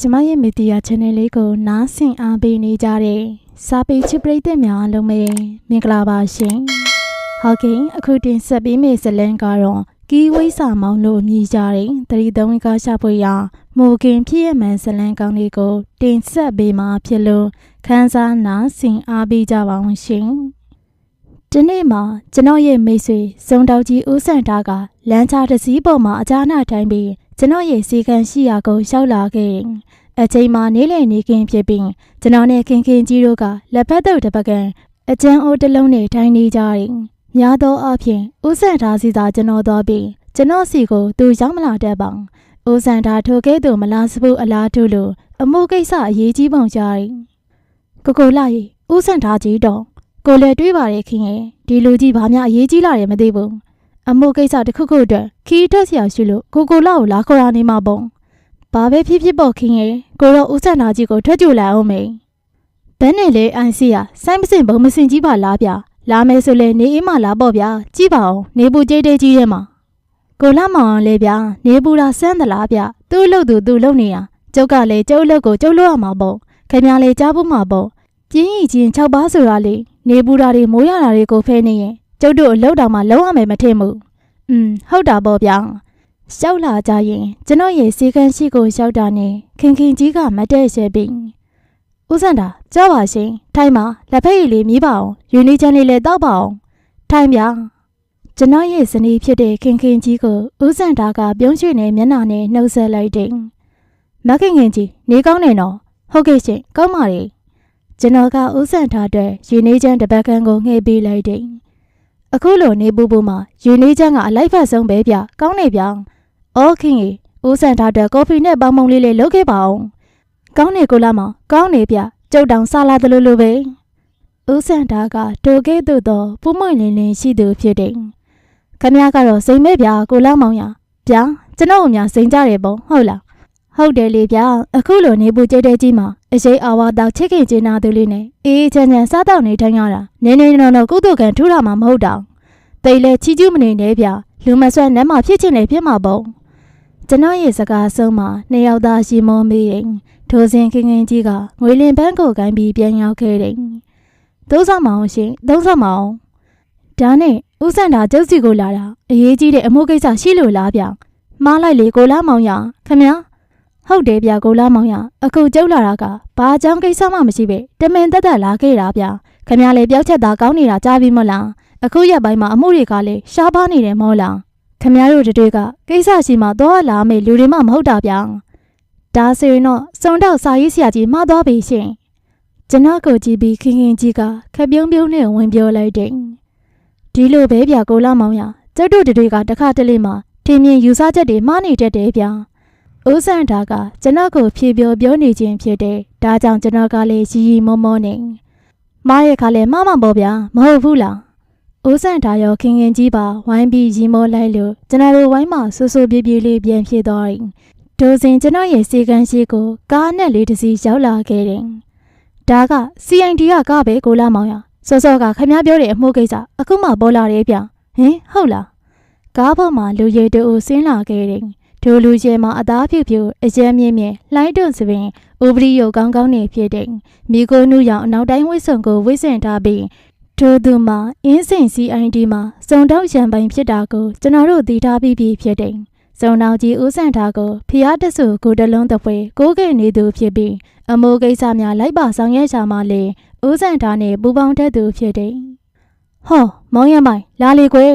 ကျမရဲ့မီဒီယာ channel လေးကိုနားဆင်အားပေးနေကြတဲ့စာပေချစ်ပရိသတ်များအားလုံးပဲမင်္ဂလာပါရှင်။ဟုတ်ကဲ့အခုတင်ဆက်ပေးမယ့်ဇာတ်လမ်းကတော့ကီဝိဆာမောင်လို့အမည်ကြတဲ့တရီသုံးဝင်းကားရှာဖွေရမိုကင်ဖြစ်ရမှန်ဇာတ်လမ်းကောင်းလေးကို တင်ဆက်ပေးမှာဖြစ်လို့ခန်းစားနားဆင်အားပေးကြပါအောင်ရှင်။ဒီနေ့မှာကျွန်တော်ရဲ့မိတ်ဆွေစုံတောက်ကြီးဦးစံတာကလမ်းချတစ်စီးပေါ်မှာအကြားနာထိုင်ပြီး ကျွန်တော်ရဲ့စီကံရှိရာကိုရောက်လာခဲ့တယ်။အချိန်မှာနေလေနေကင်းဖြစ်ပြီးကျွန်တော်နဲ့ခင်ခင်ကြီးတို့ကလက်ဖက်တုပ်တစ်ပကံအကျန်းအိုးတစ်လုံးနဲ့ထိုင်နေကြတယ်။များသောအားဖြင့်ဦးစံတာစီသာကျွန်တော်သွားပြီးကျွန်တော်စီကိုသူရောက်မလာတတ်ပါ။ဦးစံတာထိုကဲ့သို့မလားစဖို့အလားတူလို့အမှုကိစ္စအရေးကြီးပုံကြတယ်။ကိုကိုလာရီဦးစံတာကြီးတော့ကိုလည်းတွေးပါရဲ့ခင်ရဲ့ဒီလူကြီးဘာမှအရေးကြီးလာတယ်မသိဘူး။ အမိုးကိစ္စတစ်ခုခုအတွက်ခီးထွက်စရာရှိလို့ကိုကိုလာကိုလာခေါ်ရနေမှာပေါ့ဘာပဲဖြစ်ဖြစ်ပေါ့ခင်ရဲ့ကိုတော့ဦးဆန္ဒကြီးကိုထွက်ကြလိုက်အောင်မေဘန်းနဲ့လေအိုင်စီယာစိုင်းမစင်ဘုံမစင်ကြီးပါလားဗျလာမယ်ဆိုလဲနေအေးမလားပေါ့ဗျာကြည့်ပါအောင်နေပူကြိတ်တဲကြီးရဲ့မှာကိုလာမောင်အောင်လေဗျာနေပူတာဆန်းသလားဗျသူ့အလုပ်သူသူ့လုပ်နေတာကျုပ်ကလည်းကျုပ်အလုပ်ကိုကျုပ်လုပ်ရမှာပေါ့ခင်ဗျားလည်းကြားဖို့မှာပေါ့ကျင်းကြီးချင်း၆ပါးဆိုတာလေနေပူတာတွေမိုးရတာတွေကိုဖဲနေရင် ကျုပ်တို့အလောက်တောင်မှလုံးဝမယ်မထင်ဘူး။อืมဟုတ်တာပေါ့ဗျာ။ရှောက်လာကြရင်ကျွန်တော်ရဲ့စီကန်းရှိကိုရှောက်တာနဲ့ခင်ခင်ကြီးကမတဲ့ရှဲပြီးဦးစံတာကြောက်ပါရှင်ထိုင်ပါလက်ဖက်ရည်လေးမြည်ပါအောင်ယူနီချန်လေးလည်းတောက်ပါအောင်ထိုင်ပြကျွန်တော်ရဲ့ဇနီးဖြစ်တဲ့ခင်ခင်ကြီးကိုဦးစံတာကပြုံးရွှေနဲ့မျက်နှာနဲ့နှုတ်ဆက်လိုက်တယ်မခင်ခင်ကြီးနေကောင်းနေနော်ဟုတ်ကဲ့ရှင်ကောင်းပါလေကျွန်တော်ကဦးစံတာအတွက်ယူနီချန်တစ်ပတ်ခန်းကိုငှေ့ပေးလိုက်တယ် အခုလိုနေပူပူမှာယူနီချန်ကအလိုက်ဖက်ဆုံးပဲဗျကောင်းနေဗျအော်ခင်ကြီးဦးစံတာအတွက်ကော်ဖီနဲ့ပေါင်မုံလေးလေးလုပ်ခဲ့ပါအောင်ကောင်းနေကိုလာမောင်ကောင်းနေဗျကျုပ်တောင်စားလာတယ်လို့လို့ပဲဦးစံတာကတိုကဲ့သို့သောပူးမွင့်လင်းလင်းရှိသူဖြစ်တယ်ခမရကတော့စိန်မဲ့ဗျာကိုလာမောင်ရဗျာကျွန်တော်အများစိန်ကြတယ်ပေါ့ဟုတ်လား ဟုတ်တယ်လေဗျာအခုလိုနေပူကျဲတဲ့ကြီးမှာအရေးအဝါတောက်ချစ်ခင်ကျင်းနာသူလေးနဲ့အေးချမ်းချမ်းစားတော့နေထိုင်ရတာနင်းနေတော့တော့ကုသကံထူတာမှမဟုတ်တော့တိတ်လေချီကျူးမနေနဲ့ဗျာလူမဆွဲနမ်းမှဖြစ်ချင်လေဖြစ်မှာပေါ့ကျွန်တော်ရဲ့စကားဆုံးမှာနှစ်ယောက်သားရှိမောမေးရင်ထိုစဉ်ခင်ခင်ကြီးကငွေလင်ပန်းကိုကိုင်းပြီးပြန်ရောက်ခဲ့တယ်သုံးဆောင်မအောင်ရှင်သုံးဆောင်မအောင်ဒါနဲ့ဥစံတာကျုပ်စီကိုလာတာအရေးကြီးတဲ့အမှုကိစ္စရှိလို့လားဗျမှားလိုက်လေကိုလာမောင်ရခမညာ ဟုတ်တယ်ဗျကိုလာမောင်ရအခုကျုပ်လာတာကဘာအကြောင်းကိစ္စမှမရှိပဲတမင်တက်တက်လာခဲ့တာဗျခမညာလေပြောက်ချက်သားကောင်းနေတာကြားပြီးမလားအခုရက်ပိုင်းမှာအမှုတွေကလည်းရှားပါနေတယ်မောလားခမညာတို့တွေကကိစ္စရှိမှတော့လာမယ်လူတွေမှမဟုတ်တာဗျဒါဆိုရင်တော့စုံတော့စာရေးဆရာကြီးမှားသွားပြီရှင်ကျွန်တော်ကိုကြည့်ပြီးခင်ခင်ကြီးကခက်ပြုံးပြုံးနဲ့ဝင်ပြောလိုက်တယ်ဒီလိုပဲဗျကိုလာမောင်ရကျုပ်တို့တွေကတခါတလေမှထင်မြင်ယူဆချက်တွေမှားနေတတ်တယ်ဗျ ဦးစံတာကကျွန်တော်ကိုဖြေပြောပြောနေခြင်းဖြစ်တယ်ဒါကြောင့်ကျွန်တော်ကလည်းရီရီမောမောနေမားရဲ့ခါလဲမှားမှာပေါ့ဗျာမဟုတ်ဘူးလားဦးစံတာရောခင်ခင်ကြီးပါဝိုင်းပြီးရီမောလိုက်လို့ကျွန်တော်တို့ဝိုင်းမှာဆူဆူပြေးပြေးလေးပြန်ဖြစ်သွားတယ်ဒိုစင်ကျွန်တော်ရဲ့စီကန်းရှိကိုကားနဲ့လေးတစ်စီးရောက်လာခဲ့တယ်ဒါက CID ကကားပဲကိုလာမောင်ရစောစောကခမ ्या ပြောတဲ့အမှုကိစ္စအခုမှပေါ်လာတယ်ဗျဟင်ဟုတ်လားကားပေါ်မှာလူရည်တူဆင်းလာခဲ့တယ် ဒိုလူကျဲမှာအသားဖြူဖြူအကျမ်းမြင့်မြင့်လှိုင်းတွန့်စပင်ဥပရိယကောင်းကောင်းနေဖြစ်တယ်မိကိုနုရောင်အနောက်တိုင်းဝိဆုံကိုဝိဆင်ထားပြီးထိုသူမှာအင်းစိန် CID မှာစုံတောက်ရံပိုင်ဖြစ်တာကိုကျွန်တော်တို့သိထားပြီးပြီဖြစ်တယ်စုံတော်ကြီးဦးစံထားကိုဖျားတဆူကိုတလုံးတပွဲကိုးကဲ့နေသူဖြစ်ပြီးအမိုးကိစ္စများလိုက်ပါဆောင်ရွက်ရှာမှလေဦးစံထားနဲ့ပူပေါင်းတတ်သူဖြစ်တယ်။ဟောမောင်ရမိုင်လာလေကွယ်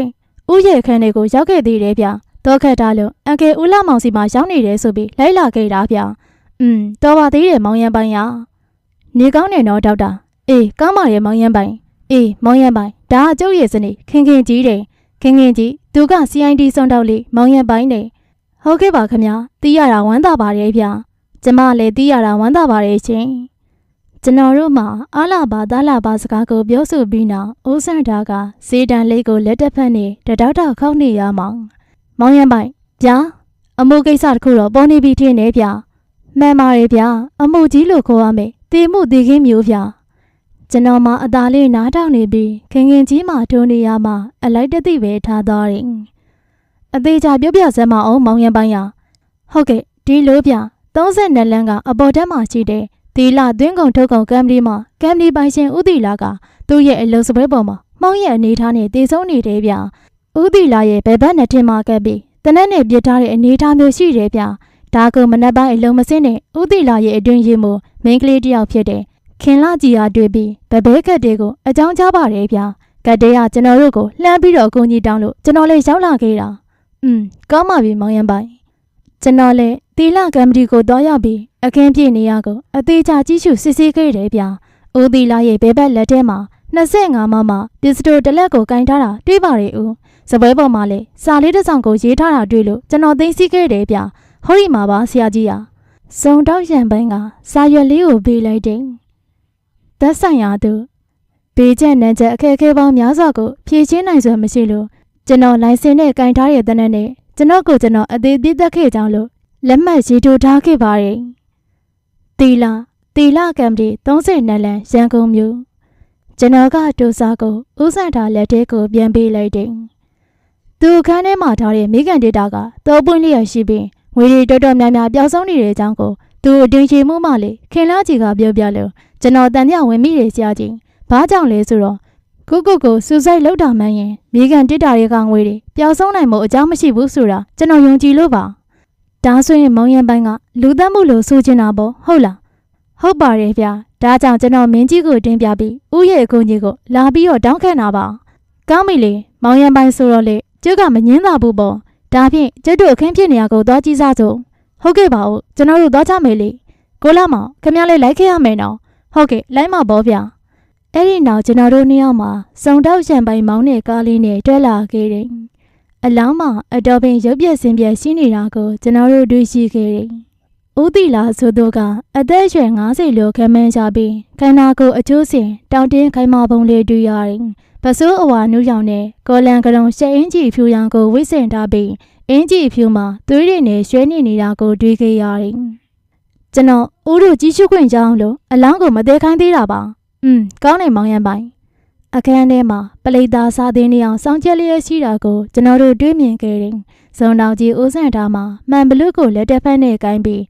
ဥရဲ့ခန်းတွေကိုရောက်ခဲ့သေးတယ်ဗျ။ တော့ခက်တာလို့အန်ကေဦးလာမောင်စီမှာရောက်နေတယ်ဆိုပြီးလိုက်လာခဲ့တာဗျ။อืมတော်ပါသေးတယ်မောင်ရပိုင်ရ။နေကောင်းတယ်နော်ဒေါက်တာ။အေးကောင်းပါရဲ့မောင်ရပိုင်။အေးမောင်ရပိုင်ဒါအကျုပ်ရဲ့စနေခင်ခင်ကြီးတယ်။ခင်ခင်ကြီးသူက CID စုံတော့လေမောင်ရပိုင်တယ်။ဟုတ်ကဲ့ပါခမ။တီးရတာဝမ်းသာပါတယ်ဗျ။ကျမလည်းတီးရတာဝမ်းသာပါတယ်ရှင်။ကျွန်တော်တို့မှာအာလာဘာသားလာဘာစကားကိုပြောဆိုပြီးနောက်အိုးဆန်တာကစေတံလေးကိုလက်တက်ဖက်နေတတောက်တောက်ခောက်နေရမောင်။ မောင်ရပိုင်ဗျာအမှုကိစ္စတခုတော့ပေါ်နေပြီထင်နေဗျာ။မှန်ပါတယ်ဗျာအမှုကြီးလို့ခေါ်ရမယ်။တေမှုတေခင်းမျိုးဗျာ။ကျွန်တော်မှအသားလေးနားထောင်နေပြီးခင်ခင်ကြီးမှထုံနေရမှအလိုက်တသိပဲထားသွားတယ်။အသေးချာပြုတ်ပြစမ်းမအောင်မောင်ရန်ပိုင်းရဟုတ်ကဲ့ဒီလိုပြ32လမ်းကအပေါ်တက်မှရှိတဲ့ဒီလာသွင်းကုန်ထုတ်ကုန်ကမ်ပဏီမှာကမ်ပဏီပိုင်ရှင်ဦးတီလာကသူ့ရဲ့အလုပ်စပွဲပေါ်မှာမှောင်ရဲ့အနေထားနဲ့တည်ဆုံးနေတယ်ဗျ ဦးတီလာရဲ့ဘယ်ဘက်နဲ့ထင်မှကပ်ပြီးတနက်နဲ့ပြစ်ထားတဲ့အနေထားမျိုးရှိတယ်ဗျဒါကမနက်ပိုင်းအလုံးမစင်းနဲ့ဦးတီလာရဲ့အတွင်ရင်မှုမိန်းကလေးတစ်ယောက်ဖြစ်တဲ့ခင်လာကြီးဟာတွေ့ပြီးဗဘဲကတ်တွေကိုအကြောင်းကြားပါတယ်ဗျကတ်တွေကကျွန်တော်တို့ကိုလှမ်းပြီးတော့အကူအညီတောင်းလို့ကျွန်တော်လည်းရောက်လာခဲ့တာอืมကောင်းပါပြီမောင်ရန်ပိုင်ကျွန်တော်လည်းတီလာကမ်ပဏီကိုတွားရောက်ပြီးအခင်းပြနေရကိုအသေးချာကြည့်ရှုစစ်ဆေးခဲ့တယ်ဗျဦးတီလာရဲ့ဘဲဘက်လက်ထဲမှာ25မမပစ္စတိုတစ်လက်ကိုကင်ထားတာတွေ့ပါတယ်ဦး စပွဲပေါ်မှာလည်းစာလေးတစ်စောင်ကိုရေးထားတာတွေ့လို့ကျွန်တော်သိသိခဲ့တယ်ဗျဟောဒီမှာပါဆရာကြီးဟာစုံတောက်ရံပိုင်းကစာရွက်လေးကိုပေးလိုက်တယ်သက်ဆိုင်ရာသူဘေးချက်နန်းချက်အခက်အခဲပေါင်းများစွာကိုဖြည့်ချင်းနိုင်စွာမရှိလို့ကျွန်တော်လိုင်စင်နဲ့ကင်ထားတဲ့တနက်နဲ့ကျွန်တော်ကိုကျွန်တော်အသေးသေးသက်ခဲ့ကြောင်းလို့လက်မှတ်ရေးထိုးထားခဲ့ပါတယ်တီလာတီလာကံပတီ32လမ်းရန်ကုန်မြို့ကျွန်တော်ကဒူစာကိုဥဆန်တာလက်ထဲကိုပြန်ပေးလိုက်တယ် သူအခန်းထဲမှာထားတဲ့မိကန်ဒေတာကတော့ပွင့်လျက်ရှိပြီးငွေတွေတော်တော်များများပျောက်ဆုံးနေတဲ့အကြောင်းကိုသူအတင်းချေမှုမှလေခင်လာကြီးကပြောပြလို့ကျွန်တော်တန်မြဝင်မိတယ်ဆရာကြီးဘာကြောင့်လဲဆိုတော့ကုကုကိုစူစိုက်လောက်တာမှန်းရင်မိကန်တစ်တာတွေကငွေတွေပျောက်ဆုံးနိုင်မှုအကြောင်းမရှိဘူးဆိုတာကျွန်တော်ယုံကြည်လို့ပါဒါဆိုရင်မောင်ရန်ပိုင်းကလူသတ်မှုလို့ဆိုချင်တာပေါ့ဟုတ်လားဟုတ်ပါတယ်ဗျာဒါကြောင့်ကျွန်တော်မင်းကြီးကိုတင်ပြပြီးဥရဲ့အကူကြီးကိုလာပြီးတော့တောင်းခံတာပါကောင်းပြီလေမောင်ရန်ပိုင်းဆိုတော့လေ ကျုပ်ကမငင်းသာဘူးပေါ့ဒါဖြင့်ကျုပ်တို့အခင်းဖြစ်နေရကိုသွားကြည့်စားစို့ဟုတ်ကဲ့ပါဦးကျွန်တော်တို့သွားကြမယ်လေကိုလာမောင်ခင်ဗျားလေးလိုက်ခဲ့ရမယ်နော်ဟုတ်ကဲ့လိုက်မှာပေါ့ဗျာအဲ့ဒီနောက်ကျွန်တော်တို့နှစ်ယောက်မှာစုံတောက်ရံပိုင်မောင်းတဲ့ကားလေးနဲ့တွဲလာခဲ့တယ်အလောင်းမှာအတော်ပင်ရုပ်ပြက်စင်ပြက်ရှိနေတာကိုကျွန်တော်တို့တွေ့ရှိခဲ့တယ်ဦးတီလာဆိုသူကအသက်အရွယ်90လို့ခန့်မှန်းကြပြီးခန္ဓာကိုယ်အကျိုးစင်တောင်တင်းခိုင်မာပုံလေးတွေ့ရတယ် ပစိုးအဝါနူးရောင်နဲ့ကော်လန်ကရုံရှက်အင်းကြီးဖြူရောင်ကိုဝိစင်ထားပြီးအင်းကြီးဖြူမှာသွေးရည်နဲ့ရွှဲနေနေတာကိုတွေ့ခဲ့ရတယ်။ကျွန်တော်ဦးတို့ကြီးစုခွင့်ကြောင်းလို့အလောင်းကိုမသေးခိုင်းသေးတာပါ။อืมကောင်းနေမောင်ရန်ပိုင်အခန်းထဲမှာပလိတာစားသေးနေအောင်စောင်းချက်လျက်ရှိတာကိုကျွန်တော်တို့တွေ့မြင်ခဲ့တယ်။ဇုံတော်ကြီးဦးဆန်ထားမှာမှန်ဘလူးကိုလက်တက်ဖက်နဲ့ကိုင်းပြီး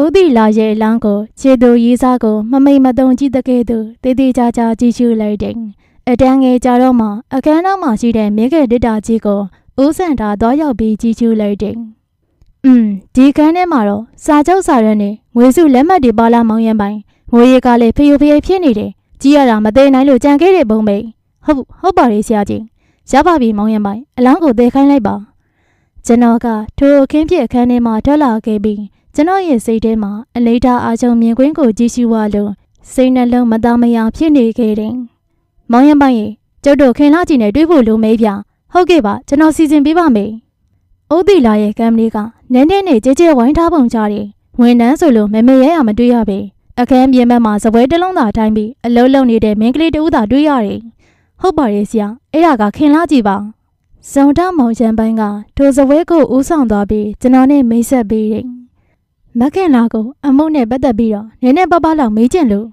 ဦးတီလာရဲ့အလောင်းကိုခြေသူရေးစားကိုမမိတ်မတုံကြည့်တဲ့ကဲ့သို့တေးသေးချာချာကြည့်ရှုလိုက်တယ်။ အတန်းငယ်ကြတော့မှအခန်းနောက်မှာရှိတဲ့မြဲကဲတစ်တာကြီးကိုဦးစံတာသွားရောက်ပြီးကြီးကျူးလိုက်တယ်။อืมဒီကန်းထဲမှာတော့စာချုပ်စာရွက်နဲ့ငွေစုလက်မှတ်တွေပါလာမောင်းရမ်းပိုင်းငွေရည်ကလည်းဖျော်ဖျော်ဖြစ်နေတယ်။ကြီးရတာမသေးနိုင်လို့ကြံခဲ့တဲ့ပုံပဲ။ဟုတ်ဟုတ်ပါရဲ့ဆရာကြီး။ရပါပြီမောင်းရမ်းပိုင်းအလောင်းကိုသေခိုင်းလိုက်ပါ။ကျွန်တော်ကထိုအခင်းပြအခန်းထဲမှာထွက်လာခဲ့ပြီးကျွန်တော်ရဲ့စိတ်ထဲမှာအလေးထားအားချုံမြင်ကွင်းကိုကြည့်ရှုရလို့စိတ်နှလုံးမသားမယာဖြစ်နေခဲ့တယ်။ မောင်ရင်ပိုင်ရေကျုပ်တို့ခင်လာကြည့်နေတွေ့ဖို့လိုမေးဗျာ။ဟုတ်ကဲ့ပါကျွန်တော်စီစဉ်ပေးပါမယ်။အိုးတီလာရဲ့ကံမလေးကနန်းနဲ့နဲ့ကြဲကြဲဝိုင်းထားပုံကြတယ်။ဝန်တန်းဆိုလို့မမေရဲရမတွေ့ရပဲ။အခန်းပြင်ဘက်မှာစပွဲတစ်လုံးသာထိုင်းပြီးအလုံးလုံးနေတဲ့မင်းကလေးတဦးသာတွေ့ရတယ်။ဟုတ်ပါရဲ့ဆရာ။အဲ့ဒါကခင်လာကြည့်ပါ။ဇုံတမောင်ချန်ပိုင်းကထိုစပွဲကိုဦးဆောင်သွားပြီးကျွန်တော်နဲ့မိတ်ဆက်ပေးတယ်။မခင်လာကိုအမုတ်နဲ့ပတ်သက်ပြီးတော့နည်းနည်းပါးပါးလောက်မေးချင်လို့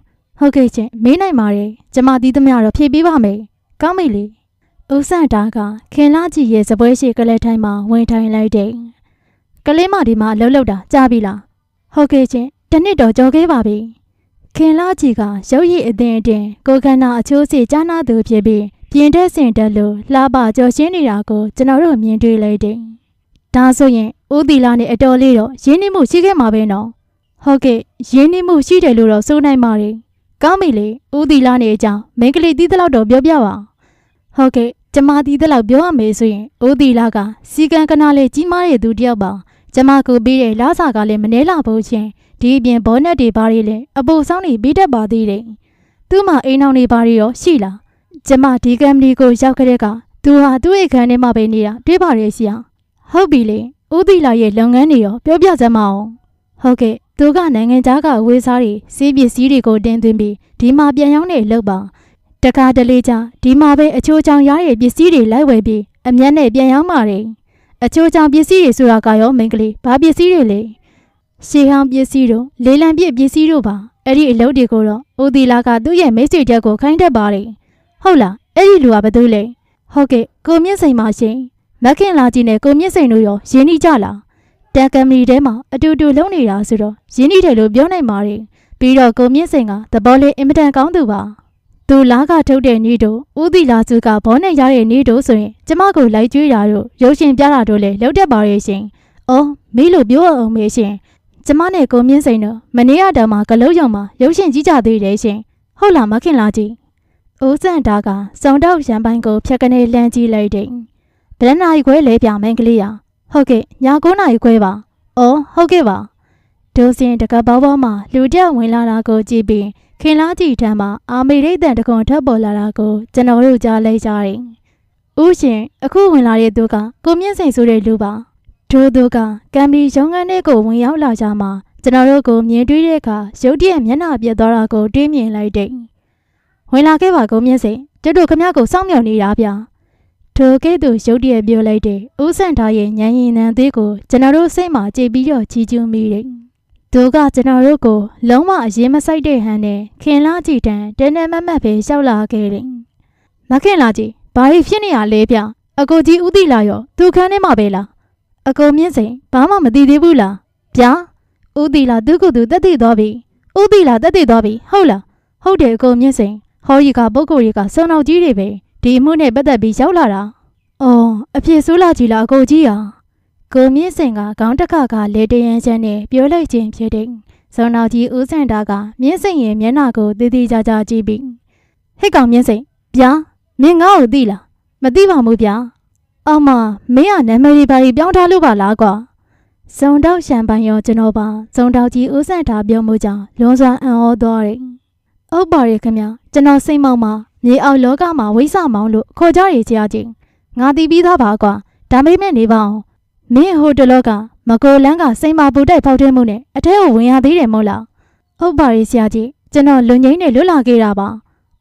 ဟုတ်ကဲ့ချင်းမေးနိုင်ပါတယ်။ကျမတီးသမျှတော့ဖြေပေးပါမယ်။ကောင်းပြီလေ။ဦးဆန်တာကခင်လာကြီးရဲ့စပွဲရှိကလေးထိုင်းမှာဝင်ထိုင်လိုက်တယ်။ကလေးမဒီမှာအလုပ်လုပ်တာကြားပြီလား။ဟုတ်ကဲ့ချင်းတစ်နှစ်တော့ကြော်ခဲ့ပါပြီ။ခင်လာကြီးကရုပ်ရည်အသင်အတင်ကိုခန္ဓာအချိုးစီကြားနာသူဖြစ်ပြီးပြင်တဲ့စင်တက်လို့လှပကြော်ရှင်းနေတာကိုကျွန်တော်တို့မြင်တွေ့လိုက်တယ်။ဒါဆိုရင်ဦးတီလာနဲ့အတော်လေးတော့ရင်းနှီးမှုရှိခဲ့မှာပဲနော်။ဟုတ်ကဲ့ရင်းနှီးမှုရှိတယ်လို့တော့ဆိုနိုင်ပါတယ်။ ကောင်းပြီလေဦးတီလာနဲ့အကြောင်းမင်းကလေးတီးသလောက်တော့ပြောပြပါ။ဟုတ်ကဲ့ကျမတီးသလောက်ပြောရမယ်ဆိုရင်ဦးတီလာကစီကံကနာလေးကြီးမားတဲ့သူတစ်ယောက်ပါ။ကျမကိုပြီးတဲ့လာစာကလည်းမနှဲလာဘူးချင်းဒီအပြင်ဘောနက်တွေဘာတွေလဲအပူဆောင်နေပြီးတတ်ပါသေးတယ်။သူ့မှာအိမ်အောင်တွေဘာတွေရောရှိလား။ကျမဒီကမ်ပဏီကိုရောက်ခဲ့တဲ့ကသူဟာသူ့ရဲ့ခန်းထဲမှာပဲနေတာတွေ့ပါရဲ့ဆရာ။ဟုတ်ပြီလေဦးသီလာရဲ့လုပ်ငန်းတွေရောပြောပြစမ်းမအောင် ဟုတ်ကဲ့သူကနိုင်ငံခြားကအဝေးစားတွေစီးပစ္စည်းတွေကိုတင်သွင်းပြီးဒီမှာပြန်ရောက်နေလို့ပါတကားတလေချဒီမှာပဲအချိုးချောင်ရတဲ့ပစ္စည်းတွေလိုက်ဝယ်ပြီးအမျက်နဲ့ပြန်ရောက်ပါတယ်အချိုးချောင်ပစ္စည်းတွေဆိုတာကရောမိန်းကလေးဘာပစ္စည်းတွေလဲရှေးဟောင်းပစ္စည်းတို့လေလံပြည့်ပစ္စည်းတို့ပါအဲ့ဒီအလုပ်တွေကိုတော့ဦးသီလာကသူ့ရဲ့မိတ်ဆွေတက်ကိုခိုင်းတတ်ပါတယ်ဟုတ်လားအဲ့ဒီလူကဘာတူလဲဟုတ်ကဲ့ကိုမြင့်စိန်ပါရှင်မခင်လာကြီးနဲ့ကိုမြင့်စိန်တို့ရောရင်းနှီးကြလား တန်ကမ်မီထဲမှာအတူတူလုံနေတာဆိုတော့ရင်းနှီးတယ်လို့ပြောနိုင်ပါတယ်ပြီးတော့ကိုမြင့်စိန်ကသဘောလေးအင်မတန်ကောင်းသူပါသူလားကထုတ်တဲ့နေ့တို့ဦးသီလာစုကဘောနဲ့ရတဲ့နေ့တို့ဆိုရင်ကျမကိုလိုက်ကြွေးတာတို့ရုပ်ရှင်ပြတာတို့လည်းလုပ်တတ်ပါရဲ့ရှင်အော်မေးလို့ပြောအောင်မေးရှင်ကျမနဲ့ကိုမြင့်စိန်တို့မနေ့ကတောင်မှကလုံးယုံမှာရုပ်ရှင်ကြည့်ကြသေးတယ်ရှင်ဟုတ်လားမခင်လားကြီးဦးစံတာကစုံတော့ရန်ပိုင်းကိုဖြတ်ကနေလှမ်းကြည့်လိုက်တယ်ဗလန်နာရီခွဲလဲပြမင်းကလေးရ ဟုတ်ကဲ့ည9နာရီခွဲပါအော်ဟုတ်ကဲ့ပါဒိုစင်တကပောင်းပေါင်းမှာလူတက်ဝင်လာတာကိုကြည့်ပြီးခင်လားကြည့်ထမ်းမှာအာမေရိတ်တန်တကွန်ထပ်ပေါ်လာတာကိုကျွန်တော်တို့ကြားလိုက်ကြတယ်။ဦးရှင်အခုဝင်လာတဲ့သူကကိုမြင့်စိန်ဆိုတဲ့လူပါ။ဒိုသူကကံပီရုံးခန်းထဲကိုဝင်ရောက်လာကြမှာကျွန်တော်တို့ကိုမြင်တွေ့တဲ့အခါရုတ်တရက်မျက်နှာပြက်သွားတာကိုတွေးမြင်လိုက်တယ်။ဝင်လာခဲ့ပါကိုမြင့်စိန်ကျတို့ခမကိုစောင့်မျှော်နေတာဗျာ။ ထိုကဲ့သို့ရုတ်တရက်ပြောလိုက်တဲ့ဦးဆန်ထားရဲ့ညံရင်နံသေးကိုကျွန်တော်တို့စိတ်မှာကြည်ပြီးတော့ချီးကျူးမိတယ်။သူကကျွန်တော်တို့ကိုလုံးဝအရင်မဆိုင်တဲ့ဟန်နဲ့ခင်လာကြည့်တန်တဲတဲမတ်မတ်ပဲရှောက်လာခဲ့တယ်။မခင်လာကြည့်ဘာလို့ဖြစ်နေရလဲဗျ။အကိုကြီးဥတီလာရောသူခန်းထဲမှာပဲလား။အကိုမြင့်စိန်ဘာမှမသိသေးဘူးလား။ဗျာဥတီလာသူ့ကိုယ်သူတက်တည်သွားပြီ။ဥတီလာတက်တည်သွားပြီဟုတ်လား။ဟုတ်တယ်အကိုမြင့်စိန်ဟောရီကပုဂ္ဂိုလ်တွေကစုံတော်ကြီးတွေပဲ ဒီအမှုနဲ့ပတ်သက်ပြီးရောက်လာတာ။အော်အဖြစ်ဆိုးလာကြည်လားအကိုကြီးဟာ။ကိုမြင့်စိန်ကခေါင်းတစ်ခါကလေတရန်ချမ်းနဲ့ပြောလိုက်ခြင်းဖြစ်တယ်။စုံတော်ကြီးဦးစံတာကမြင့်စိန်ရဲ့မျက်နှာကိုတည်တည်ကြကြကြည့်ပြီးဟဲ့ကောင်မြင့်စိန်ဗျာမင်းငါ့ကိုသိလားမသိပါဘူးဗျာ။အော်မမင်းကနာမည်တွေဘာတွေပြောင်းထားလို့ပါလားကွာ။စုံတော့ရှမ်ပန်ရောကျွန်တော်ပါစုံတော်ကြီးဦးစံတာပြောမှုကြောင့်လွန်စွာအံ့ဩသွားတယ်။ဟုတ်ပါရဲ့ခင်ဗျာကျွန်တော်စိတ်မောက်မှာ မြေအောက်လောကမှာဝိဆမောင်းလို့ခေါ်ကြရကြချင်းငါတီးပြီးသားပါကွာဒါပေမဲ့နေပါအောင်မင်းဟိုတလောကမကိုလန်းကစိန်မာပူတိုက်ဖောက်ထဲမှုနဲ့အထဲကိုဝင်ရသေးတယ်မို့လားဟုတ်ပါရဲ့ဆရာကြီးကျွန်တော်လွန်ငင်းနဲ့လွတ်လာခဲ့တာပါ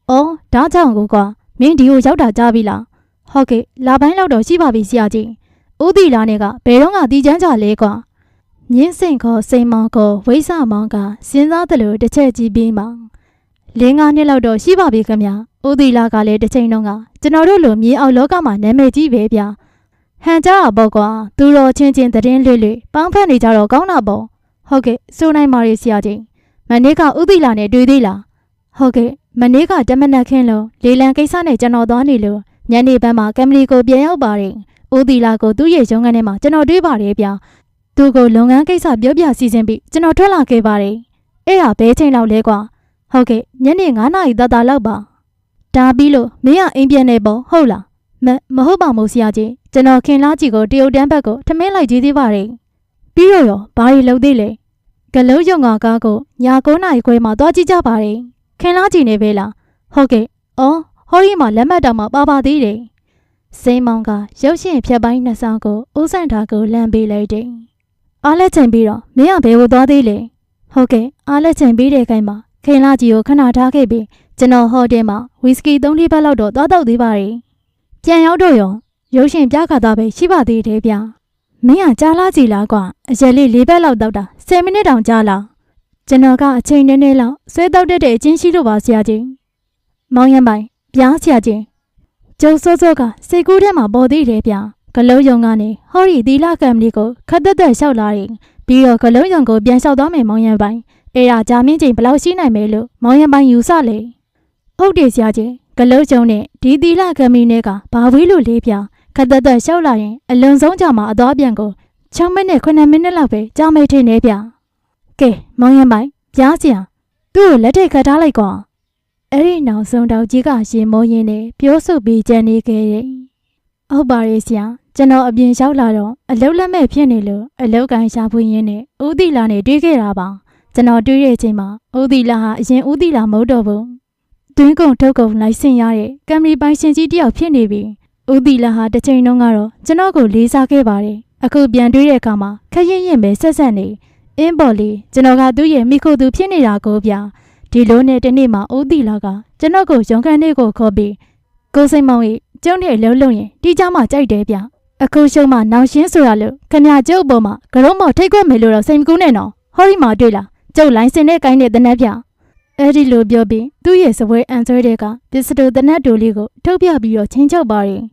အော်ဒါကြောင့်ကိုကွာမင်းဒီကိုရောက်တာကြားပြီလားဟုတ်ကဲ့လာပိုင်းလောက်တော့ရှိပါပြီဆရာကြီးဦးတီလာနဲ့ကဘယ်တော့ကတီးချမ်းကြလဲကွာမြင်းစိန်ခေါ်စိန်မောင်ခေါ်ဝိဆမောင်ကစဉ်းစားတယ်လို့တစ်ချက်ကြည့်ပြီးမှလင်းငါးနှစ်လောက်တော့ရှိပါပြီခင်ဗျာ ဦးတီလာကလည်းတစ်ချိန်လုံးကကျွန်တော်တို့လိုမြေအောက်လောကမှာနာမည်ကြီးပဲဗျာဟန်ကြတာပေါ့ကွာသူတော်ချင်းချင်းသတင်းလွှတ်လွှတ်ပေါင်းဖက်နေကြတော့ကောင်းတာပေါ့ဟုတ်ကဲ့စိုးနိုင်ပါရဲ့ဆရာကြီးမနေ့ကဦးတီလာနဲ့တွေ့သေးလားဟုတ်ကဲ့မနေ့ကတမနက်ခင်းလုံးလေလံကိစ္စနဲ့ကျွန်တော်သွားနေလို့ညနေပိုင်းမှာကမ်မလီကိုပြန်ရောက်ပါတယ်ဦးတီလာကိုသူ့ရဲ့ရုံးခန်းထဲမှာကျွန်တော်တွေ့ပါတယ်ဗျာသူကိုလုပ်ငန်းကိစ္စပြောပြစီစဉ်ပြီးကျွန်တော်ထွက်လာခဲ့ပါတယ်အဲ့ဒါဘဲချိန်လောက်လဲကွာဟုတ်ကဲ့ညနေ9နာရီတတလောက်ပါ ဒါပြီးလို့မင်းကအိမ်ပြန်နေပေါ့ဟုတ်လားမမဟုတ်ပါမို့ဆရာကြီးကျွန်တော်ခင်လားကြီးကိုတရုတ်တန်းဘက်ကိုထမင်းလိုက်ကြည့်သေးပါတယ်ပြီးတော့ရောဘာတွေလုပ်သေးလဲဂလုံးယုံငါကားကိုည9နာရီခွဲမှာသွားကြည့်ကြပါတယ်ခင်လားကြီးနေပဲလားဟုတ်ကဲ့အော်ဟောဒီမှာလက်မှတ်တောင်မှပါပါသေးတယ်စိန်မောင်ကရုပ်ရှင်ဖြတ်ပိုင်းနှစ်ဆောင်ကိုဦးဆန့်ထားကိုလမ်းပေးလိုက်တယ်အားလက်ချိန်ပြီးတော့မင်းကဘယ်ကိုသွားသေးလဲဟုတ်ကဲ့အားလက်ချိန်ပြီးတဲ့ခိုင်းမှာ ခင်လာကြီးကိုခဏထားခဲ့ပြီးကျွန်တော်ဟိုတယ်မှာဝီစကီ၃လေးပတ်လောက်တော့သွားတော့သေးပါတယ်ပြန်ရောက်တော့ရောရုပ်ရှင်ပြခါသားပဲရှိပါသေးတယ်ဗျမင်းကကြားလားကြည်လားကွာအရက်လေး၄ဘက်လောက်တောက်တာ10မိနစ်တောင်ကြားလားကျွန်တော်ကအချိန်နည်းနည်းလောက်ဆွဲတောက်တတ်တဲ့အချင်းရှိလို့ပါဆရာကြီးမောင်ရံပိုင်ပြားဆရာကြီးကျုံစောစောကစိတ်ကူးထဲမှာပေါ်သေးတယ်ဗျဂလုံးယုံကနေဟော်ရီသီလာကံလေးကိုခတ်သက်သက်လျှောက်လာရင်ပြီးတော့ဂလုံးယုံကိုပြန်လျှောက်သွားမယ်မောင်ရံပိုင် အဲ့ဒါဂျာမင်းချိန်ဘယ်လောက်ရှိနိုင်မယ်လို့မောင်ရံပိုင်ယူဆလေဟုတ်တယ်ဆရာကြီးဂလုံးကျုံနဲ့ဒီသီလာကံမီနဲ့ကဘာဝေးလို့လေးပြခတ်သက်သက်လျှောက်လာရင်အလွန်ဆုံးကြာမှာအသွားပြန်ကို6မိနစ်9မိနစ်လောက်ပဲကြာမိတ်ထင်နေဗျကဲမောင်ရံပိုင်ပြားစရာသူ့ကိုလက်ထိတ်ခတ်ထားလိုက်ကွာအဲ့ဒီနောက်ဆုံးတောက်ကြီးကရင်မိုးရင်းနဲ့ပြောဆိုပြီးကြံနေခဲ့တယ်။ဟုတ်ပါရဲ့ဆရာကျွန်တော်အပြင်လျှောက်လာတော့အလုတ်လက်မဲ့ဖြစ်နေလို့အလုတ်ကန်ရှာဖွေရင်းနဲ့ဦးတီလာနဲ့တွေ့ခဲ့တာပါ။ ကျွန်တော်တွေ့တဲ့အချိန်မှာဦးတီလာဟာအရင်ဦးတီလာမဟုတ်တော့ဘူး။တွင်းကုန်ထုတ်ကုန်လိုက်ဆင်ရတဲ့ကမ်မရီပိုင်ရှင်ကြီးတယောက်ဖြစ်နေပြီ။ဦးတီလာဟာတစ်ချိန်တုန်းကတော့ကျွန်တော်ကိုလေးစားခဲ့ပါတယ်။အခုပြန်တွေ့တဲ့အခါမှာခက်ရင်ရင်ပဲဆက်ဆက်နေအင်းပေါ်လေးကျွန်တော်ကသူ့ရဲ့မိခိုသူဖြစ်နေတာကိုဗျာ။ဒီလိုနဲ့တနေ့မှာဦးတီလာကကျွန်တော်ကိုရုံခန်းလေးကိုခေါ်ပြီးကိုစိန်မောင်ကြီးကျုံနဲ့လှုပ်လို့ရင်တီးကြမှာကြိုက်တယ်ဗျအခုရှုံးမှနောင်ရှင်းဆိုရလို့ခမကျုပ်ပေါ်မှာကရုံးမော်ထိတ်ခွက်မယ်လို့တော့စိတ်မကူးနဲ့နော်ဟောဒီမှာတွေ့လား ကျုပ်လိုင်းစင်နဲ့ကိုင်းတဲ့တနက်ဗျအဲ့ဒီလိုပြောပြီးသူ့ရဲ့စပွဲအန်ဆွဲတဲ့ကပစ္စတိုတနက်တူလေးကိုထုတ်ပြပြီးတော့ချင်းချုပ်ပါရင်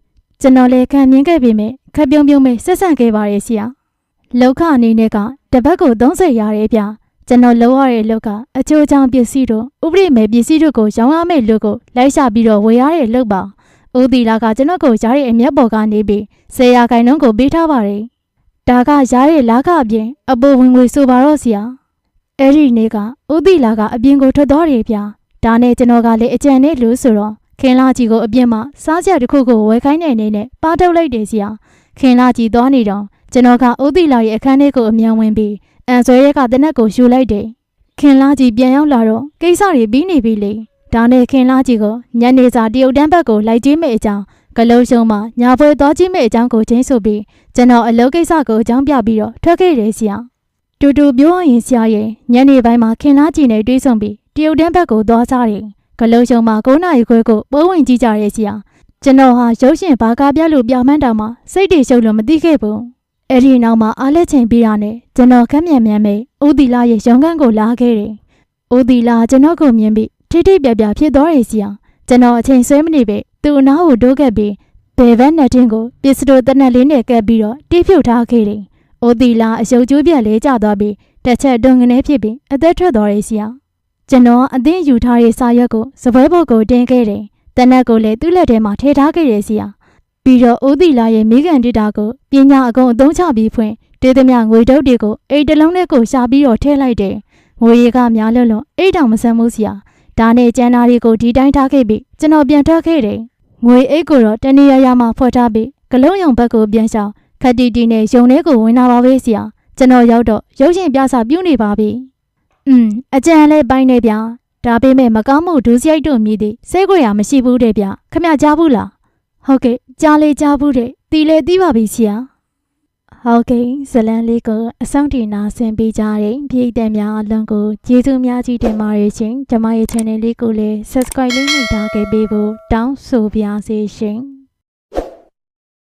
ကျွန်တော်လည်းခံမြင်ခဲ့ပေမဲ့ခက်ပြုံးပြုံးပဲဆက်ဆံခဲ့ပါရဲ့ဆရာလောက်ခအနေနဲ့ကတစ်ပတ်ကို30ရတယ်ဗျကျွန်တော်လောက်ရတဲ့လောက်ကအချိုးချောင်းပစ္စည်းတို့ဥပဒေမဲ့ပစ္စည်းတို့ကိုရောင်းရမယ့်လူကိုလိုက်ရှာပြီးတော့ဝယ်ရတဲ့လောက်ပါဦးတီလာကကျွန်တော်ကိုရားရဲ့အမျက်ပေါ်ကနေပြီးဆယ်ရာခိုင်နှုန်းကိုပေးထားပါတယ်ဒါကရားရဲ့လာကအပြင်အပေါ်ဝင်ငွေဆိုပါတော့ဆရာ အဲ့ဒီနေ့ကဦးတီလာကအပြင်ကိုထွက်သွားတယ်ဗျဒါနဲ့ကျွန်တော်ကလည်းအကြံနဲ့လို့ဆိုတော့ခင်လာကြီးကိုအပြင်မှာစားကြတစ်ခုကိုဝယ်ခိုင်းတဲ့အနေနဲ့ပါထုတ်လိုက်တယ်ဆရာခင်လာကြီးသွားနေတော့ကျွန်တော်ကဦးတီလာရဲ့အခန်းထဲကိုအမြန်ဝင်ပြီးအန်ဆွဲရဲကတနက်ကိုယူလိုက်တယ်။ခင်လာကြီးပြန်ရောက်လာတော့ကိစ္စတွေပြီးနေပြီလေ။ဒါနဲ့ခင်လာကြီးကညနေစာတရုတ်တန်းဘက်ကိုလိုက်ကြည့်မယ့်အကြောင်းကလုံးရှုံမှာညာပွဲသွားကြည့်မယ့်အကြောင်းကိုချင်းဆိုပြီးကျွန်တော်အလုပ်ကိစ္စကိုအကြောင်းပြပြီးတော့ထွက်ခဲ့တယ်ဆရာ။ တူတူပြောရရင်ဆရာရဲ့ညနေပိုင်းမှာခင်လာကြီးနဲ့တွေ့ဆုံပြီးတရုတ်တန်းဘက်ကိုသွားစားတယ်။ကလုံးရှုံမှာ9နာရီခွဲကိုပိုးဝင်ကြည့်ကြရဲဆရာ။ကျွန်တော်ဟာရုပ်ရှင်ဘာကားပြလို့ပြမှန်းတောင်မှစိတ်တွေရှုပ်လို့မသိခဲ့ဘူး။အဲ့ဒီနောက်မှာအားလက်ချိန်ပေးရနဲ့ကျွန်တော်ခက်မြန်မြန်ပဲဦးတီလာရဲ့ရုံးခန်းကိုလာခဲ့တယ်။ဦးတီလာကျွန်တော်ကိုမြင်ပြီးထိထိပြပြဖြစ်သွားရစီအောင်ကျွန်တော်အချိန်ဆွဲမနေပဲသူ့အနားကိုတိုးခဲ့ပြီးဘယ်ဘက်နဲ့တင်းကိုပစ္စတိုတနက်လေးနဲ့ကပ်ပြီးတော့တိဖြုတ်ထားခဲ့တယ်။ ဦးတီလာအယုတ်ကျိုးပြက်လေးကျသွားပြီးတစ်ချက်တွန်ကနေဖြစ်ပြီးအသက်ထွက်သွားရစီအောင်ကျွန်တော်အသိယူထားတဲ့စာရွက်ကိုစပွဲပုတ်ကိုတင်ခဲ့တယ်။တနက်ကိုလည်းသူ့လက်ထဲမှာထည့်ထားခဲ့ရစီအောင်ပြီးတော့ဦးသီလာရဲ့မိခင်ဒေတာကိုပညာအကုန်အသုံးချပြီးဖွင့်တေးသမျှငွေတုပ်တွေကိုအိတ်တစ်လုံးနဲ့ကိုရှာပြီးတော့ထည့်လိုက်တယ်။ငွေရီကများလွန်းလွန်းအိတ်တောင်မဆန်ဘူးစီယာ။ဒါနဲ့ကျန်တာတွေကိုဒီတိုင်းထားခဲ့ပြီးကျွန်တော်ပြန်ထွက်ခဲ့တယ်။ငွေအိတ်ကိုတော့တနေရရမှဖွက်ထားပြီးဂလုံးယုံဘက်ကိုပြန်ရှောင် ခက်တီတီနဲ့ယုံထဲကိုဝင်လာပါပဲစီယာ။ကျွန်တော်ရောက်တော့ရုပ်ရှင်ပြစာပြုနေပါပြီ။อืมအကြံလဲပိုင်းနေဗျာ။ဒါပေမဲ့မကောင်းမှုဒုစရိုက်တို့မြည်သည်စိတ်ကြွရမရှိဘူးတဲ့ဗျ။ခမကြားဘူးလား။ဟုတ်ကဲ့ကြားလေးကြားဘူးတဲ့တီလေတီးပါပြီဆရာဟုတ်ကဲ့ဇလန်လေးကိုအဆောင်တင်နာဆင်ပေးကြတဲ့ပြည်သက်များအလုံးကိုကျေးဇူးများကြီးတင်ပါတယ်ရှင်ကျွန်မရဲ့ channel လေးကိုလည်း subscribe လေးနှိပ်ထားခဲ့ပေးဖို့တောင်းဆိုပါရစေရှင်